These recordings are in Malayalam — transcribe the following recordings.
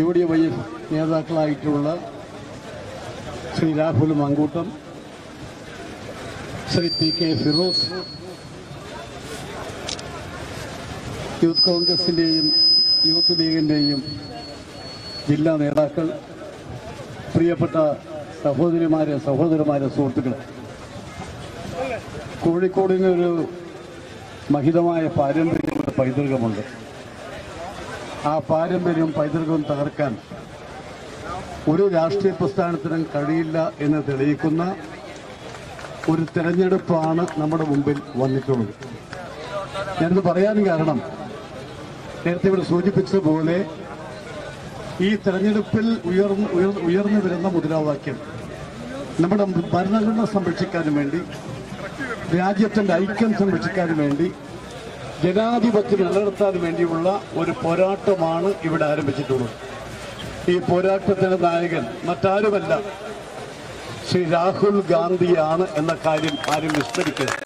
U D Y F നേതാക്കളായിട്ടുള്ള Shri Rahul Mankoottam Shri P K Firoz Youth കോൺഗ്രസിന്റെയും യൂത്ത് ലീഗിന്റെയും ജില്ലാ നേതാക്കൾ പ്രിയപ്പെട്ട സഹോദരിമാരെ സഹോദരന്മാരെ സുഹൃത്തുക്കളെ. കോഴിക്കോടിനൊരു മഹിതമായ പാരമ്പര്യമുള്ള പൈതൃകമുണ്ട്. ആ പാരമ്പര്യവും പൈതൃകവും തകർക്കാൻ ഒരു രാഷ്ട്രീയ പ്രസ്ഥാനത്തിനും കഴിയില്ല എന്ന് തെളിയിക്കുന്ന ഒരു തെരഞ്ഞെടുപ്പാണ് നമ്മുടെ മുമ്പിൽ വന്നിട്ടുള്ളത്. ഞാനിത് പറയാൻ കാരണം നേരത്തെ ഇവിടെ സൂചിപ്പിച്ചതുപോലെ ഈ തെരഞ്ഞെടുപ്പിൽ ഉയർന്നു ഉയർ- ഉയർന്നു വരുന്ന മുദ്രാവാക്യം നമ്മുടെ ഭരണഘടന സംരക്ഷിക്കാനും വേണ്ടി രാജ്യത്തിന്റെ ഐക്യം സംരക്ഷിക്കാനും വേണ്ടി ജനാധിപത്യം നിലനിർത്താൻ വേണ്ടിയുള്ള ഒരു പോരാട്ടമാണ് ഇവിടെ ആരംഭിച്ചിട്ടുള്ളത്. ഈ പോരാട്ടത്തിന്റെ നായകൻ മറ്റാരുമല്ല ശ്രീ രാഹുൽ ഗാന്ധിയാണ് എന്ന കാര്യം ആരും വിസ്മരിക്കരുത്.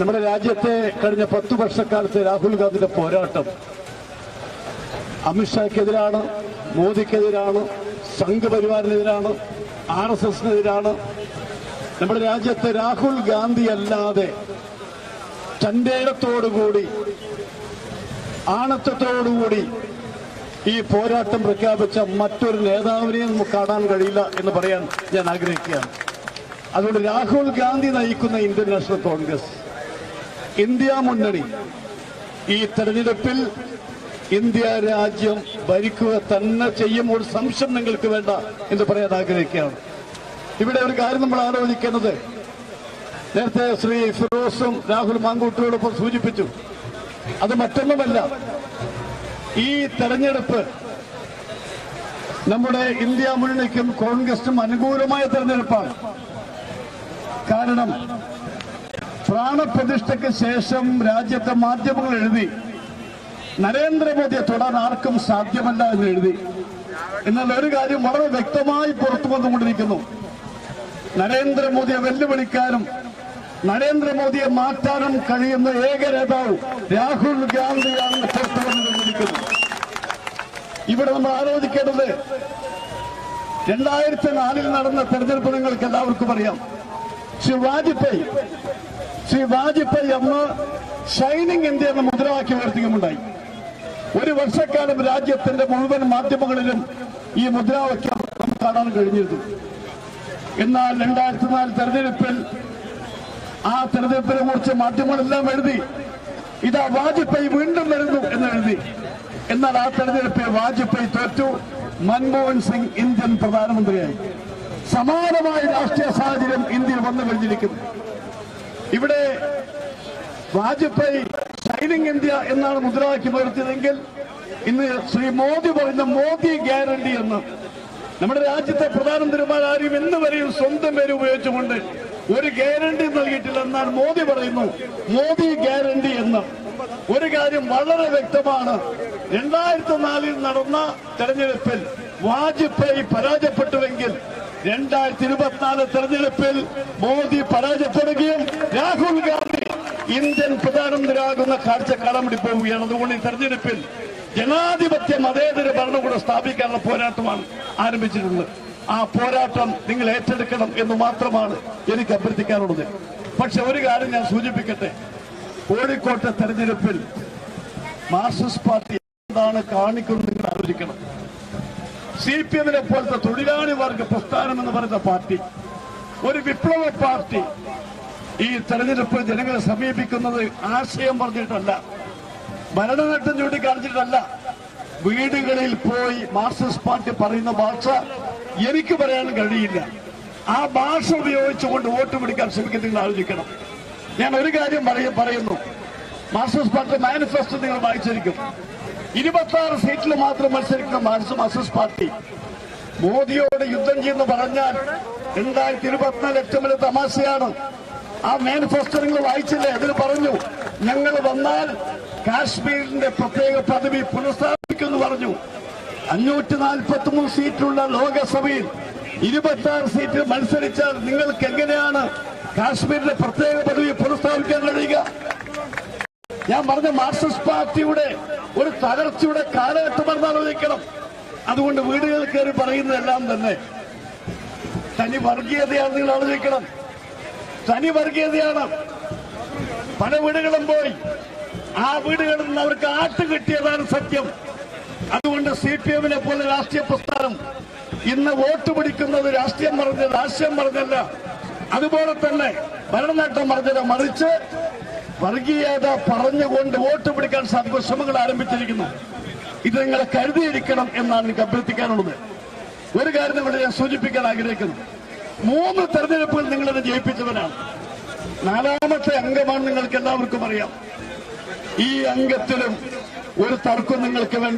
നമ്മുടെ രാജ്യത്തെ കഴിഞ്ഞ പത്തു വർഷക്കാലത്തെ രാഹുൽ ഗാന്ധിയുടെ പോരാട്ടം അമിത്ഷാക്കെതിരാണ് മോദിക്കെതിരാണ് സംഘപരിവാറിനെതിരാണ് ആർ എസ് എസിനെതിരാണ്. നമ്മുടെ രാജ്യത്തെ രാഹുൽ ഗാന്ധി അല്ലാതെ തന്റെ ഇടത്തോടുകൂടി ആണത്വത്തോടുകൂടി ഈ പോരാട്ടം പ്രഖ്യാപിച്ച മറ്റൊരു നേതാവിനെയും നമുക്ക് കാണാൻ കഴിയില്ല എന്ന് പറയാൻ ഞാൻ ആഗ്രഹിക്കുകയാണ്. അതുകൊണ്ട് രാഹുൽ ഗാന്ധി നയിക്കുന്ന ഇന്ത്യൻ നാഷണൽ കോൺഗ്രസ് ഇന്ത്യ മുന്നണി ഈ തെരഞ്ഞെടുപ്പിൽ ഇന്ത്യ രാജ്യം ഭരിക്കുക തന്നെ ചെയ്യും ഒരു സംശയം നിങ്ങൾക്ക് വേണ്ട എന്ന് പറയാൻ ആഗ്രഹിക്കുകയാണ്. ഇവിടെ ഒരു കാര്യം നമ്മൾ ആലോചിക്കുന്നത് നേരത്തെ ശ്രീ ഫിറോസും രാഹുൽ മാങ്കൂട്ടിയോടൊപ്പം സൂചിപ്പിച്ചു. അത് മറ്റൊന്നുമല്ല. ഈ തെരഞ്ഞെടുപ്പ് നമ്മുടെ ഇന്ത്യ മുന്നണിക്കും കോൺഗ്രസിനും അനുകൂലമായ തെരഞ്ഞെടുപ്പാണ്. കാരണം പ്രാണപ്രതിഷ്ഠയ്ക്ക് ശേഷം രാജ്യത്തെ മാധ്യമങ്ങൾ എഴുതി നരേന്ദ്രമോദിയെ തൊടാൻ ആർക്കും സാധ്യമല്ല എന്ന് എഴുതി. എന്നാൽ ഒരു കാര്യം വളരെ വ്യക്തമായി പുറത്തു വന്നുകൊണ്ടിരിക്കുന്നു. നരേന്ദ്രമോദിയെ വെല്ലുവിളിക്കാനും നരേന്ദ്രമോദിയെ മാറ്റാനും കഴിയുന്ന ഏക നേതാവ് രാഹുൽ ഗാന്ധിയാണ് പുറത്തു വന്നുകൊണ്ടിരിക്കുന്നത് ഇവിടെ നമ്മൾ ആലോചിക്കേണ്ടത് രണ്ടായിരത്തി നാലിൽ നടന്ന തെരഞ്ഞെടുപ്പ് നിങ്ങൾക്ക് എല്ലാവർക്കും അറിയാം. ശ്രീ വാജ്പേയി ശ്രീ വാജ്പേയി അന്ന് ഷൈനിങ് ഇന്ത്യ എന്ന മുദ്രാവാക്യം ഉയർത്തുകയുണ്ടായി ഒരു വർഷക്കാലം രാജ്യത്തിന്റെ മുഴുവൻ മാധ്യമങ്ങളിലും ഈ മുദ്രാവാക്യം കാണാൻ കഴിഞ്ഞിരുന്നു. എന്നാൽ രണ്ടായിരത്തി നാല് തെരഞ്ഞെടുപ്പിൽ ആ തെരഞ്ഞെടുപ്പിനെ കുറിച്ച് മാധ്യമങ്ങളെല്ലാം എഴുതി. ഇതാ വാജ്പേയി വീണ്ടും വരുന്നു എന്ന് എഴുതി. എന്നാൽ ആ തെരഞ്ഞെടുപ്പിൽ വാജ്പേയി തോറ്റു. മൻമോഹൻ സിംഗ് ഇന്ത്യൻ പ്രധാനമന്ത്രിയായി. സമാനമായ രാഷ്ട്രീയ സാഹചര്യം ഇന്ത്യയിൽ വന്നു കഴിഞ്ഞിരിക്കുന്നു. ഇവിടെ വാജ്പേയി ഷൈനിങ് ഇന്ത്യ എന്നാണ് മുദ്രാവാക്യം ഉയർത്തിയതെങ്കിൽ ഇന്ന് ശ്രീ മോദി പറയുന്ന മോദി ഗ്യാരണ്ടി എന്ന്. നമ്മുടെ രാജ്യത്തെ പ്രധാനമന്ത്രിമാരും ഇന്ന് വരെയും സ്വന്തം പേര് ഉപയോഗിച്ചുകൊണ്ട് ഒരു ഗ്യാരണ്ടി നൽകിയിട്ടില്ല എന്നാൽ മോദി പറയുന്നു. മോദി ഗ്യാരണ്ടി എന്ന്. ഒരു കാര്യം വളരെ വ്യക്തമാണ്. രണ്ടായിരത്തി നാലിൽ നടന്ന തെരഞ്ഞെടുപ്പിൽ വാജ്പേയി പരാജയപ്പെട്ടുവെങ്കിൽ രണ്ടായിരത്തി ഇരുപത്തിനാല് തെരഞ്ഞെടുപ്പിൽ മോദി പരാജയപ്പെടുകയും രാഹുൽ ഗാന്ധി ഇന്ത്യൻ പ്രധാനമന്ത്രിയാകുന്ന കാഴ്ച കാണാൻ പോവുകയാണ്. അതുകൊണ്ട് ഈ തെരഞ്ഞെടുപ്പിൽ ജനാധിപത്യ മതേതര ഭരണകൂടം സ്ഥാപിക്കാനുള്ള പോരാട്ടമാണ് ആരംഭിച്ചിട്ടുള്ളത്. ആ പോരാട്ടം നിങ്ങൾ ഏറ്റെടുക്കണം എന്ന് മാത്രമാണ് എനിക്ക് അഭ്യർത്ഥിക്കാനുള്ളത്. പക്ഷെ ഒരു കാര്യം ഞാൻ സൂചിപ്പിക്കട്ടെ. കോഴിക്കോട്ടെ തെരഞ്ഞെടുപ്പിൽ മാർക്സിസ്റ്റ് പാർട്ടി എന്താണ് കാണിക്കുന്നത് നിങ്ങൾ ആലോചിക്കണം. സി പി എമ്മിനെ പോലത്തെ തൊഴിലാളി വർഗ പ്രസ്ഥാനം എന്ന് പറയുന്ന പാർട്ടി ഒരു വിപ്ലവ പാർട്ടി ഈ തെരഞ്ഞെടുപ്പ് ജനങ്ങളെ സമീപിക്കുന്നത് ആശയം പറഞ്ഞിട്ടല്ല ഭരണനേട്ടം ചൂണ്ടിക്കാണിച്ചിട്ടല്ല. വീടുകളിൽ പോയി മാർക്സിസ്റ്റ് പാർട്ടി പറയുന്ന ഭാഷ എനിക്ക് പറയാൻ കഴിയില്ല. ആ ഭാഷ ഉപയോഗിച്ചുകൊണ്ട് വോട്ട് പിടിക്കാൻ ശ്രമിക്കുന്ന നിങ്ങൾ ആലോചിക്കണം. ഞാൻ ഒരു കാര്യം പറയ- പറയുന്നു. മാർക്സിസ്റ്റ് പാർട്ടി മാനിഫെസ്റ്റോ നിങ്ങൾ വായിച്ചിരിക്കും. ഇരുപത്തി ആറ് സീറ്റിൽ മാത്രം മത്സരിക്കുന്ന മാസ്റ്റേഴ്സ് പാർട്ടി മോദിയോട് യുദ്ധം ചെയ്യുന്നു പറഞ്ഞാൽ രണ്ടായിരത്തി ഇരുപത്തിനാല് ഏറ്റവും തമാശയാണ്. ആ മാനിഫെസ്റ്റോ നിങ്ങൾ വായിച്ചില്ലേ? അതിൽ പറഞ്ഞു ഞങ്ങൾ വന്നാൽ കാശ്മീരിന്റെ പ്രത്യേക പദവി പുനഃസ്ഥാപിക്കുമെന്ന് പറഞ്ഞു. അഞ്ഞൂറ്റി നാൽപ്പത്തി മൂന്ന് സീറ്റുള്ള ലോകസഭയിൽ ഇരുപത്തി ആറ് സീറ്റിൽ മത്സരിച്ചാൽ നിങ്ങൾക്ക് എങ്ങനെയാണ് കാശ്മീരിന്റെ പ്രത്യേക പദവി പുനഃസ്ഥാപിക്കാൻ കഴിയുക? ഞാൻ പറഞ്ഞ മാർക്സിസ്റ്റ് പാർട്ടിയുടെ ഒരു തകർച്ചയുടെ കാലഘട്ടമെന്ന് ആലോചിക്കണം അതുകൊണ്ട് വീടുകളിൽ കയറി പറയുന്നതെല്ലാം തന്നെ തനി വർഗീയതയാണ് നിങ്ങൾ ആലോചിക്കണം. തനി വർഗീയതയാണ്. പല വീടുകളും പോയി. ആ വീടുകളിൽ നിന്ന് അവർക്ക് ആട്ട് കിട്ടിയതാണ് സത്യം. അതുകൊണ്ട് സി പി എമ്മിനെ പോലെ രാഷ്ട്രീയ പ്രസ്ഥാനം ഇന്ന് വോട്ട് പിടിക്കുന്നത് രാഷ്ട്രീയം പറഞ്ഞ രാഷ്ട്രീയം പറഞ്ഞല്ല അതുപോലെ തന്നെ ഭരണനേട്ടം പറഞ്ഞത് മറിച്ച് വർഗീയത പറഞ്ഞുകൊണ്ട് വോട്ട് പിടിക്കാൻ സാധിക്കുന്ന ശ്രമങ്ങൾ ആരംഭിച്ചിരിക്കുന്നു. ഇത് നിങ്ങൾ കരുതിയിരിക്കണം എന്നാണ് എനിക്ക് അഭ്യർത്ഥിക്കാനുള്ളത്. ഒരു കാര്യം ഇവിടെ ഞാൻ സൂചിപ്പിക്കാൻ ആഗ്രഹിക്കുന്നു. മൂന്ന് തെരഞ്ഞെടുപ്പുകൾ നിങ്ങളത് ജയിപ്പിച്ചവരാണ്. നാലാമത്തെ അംഗമാണ് നിങ്ങൾക്ക് എല്ലാവർക്കും അറിയാം. ഈ അംഗത്തിലും ഒരു തർക്കം നിങ്ങൾക്ക് വേണ്ട